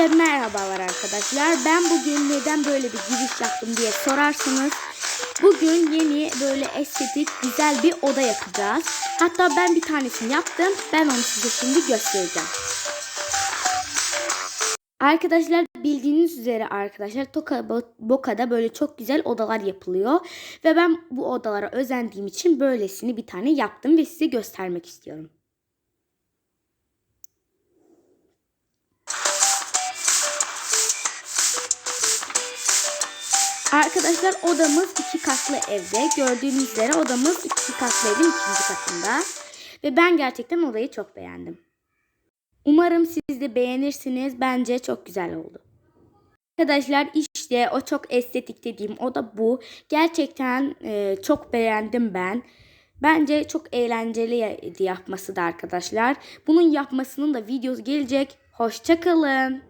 Hepinize merhabalar arkadaşlar. Ben bugün neden böyle bir giriş yaptım diye sorarsanız bugün yeni böyle estetik güzel bir oda yapacağız. Hatta ben bir tanesini yaptım. Ben onu size şimdi göstereceğim. Arkadaşlar bildiğiniz üzere arkadaşlar Toka Bo- Boka'da böyle çok güzel odalar yapılıyor. Ve ben bu odalara özendiğim için böylesini bir tane yaptım ve size göstermek istiyorum. Arkadaşlar odamız iki katlı evde. Gördüğünüz üzere odamız iki katlı evin ikinci katında. Ve ben gerçekten odayı çok beğendim. Umarım siz de beğenirsiniz. Bence çok güzel oldu. Arkadaşlar işte o çok estetik dediğim o da bu. Gerçekten e, çok beğendim ben. Bence çok eğlenceli yapması da arkadaşlar. Bunun yapmasının da videosu gelecek. Hoşçakalın.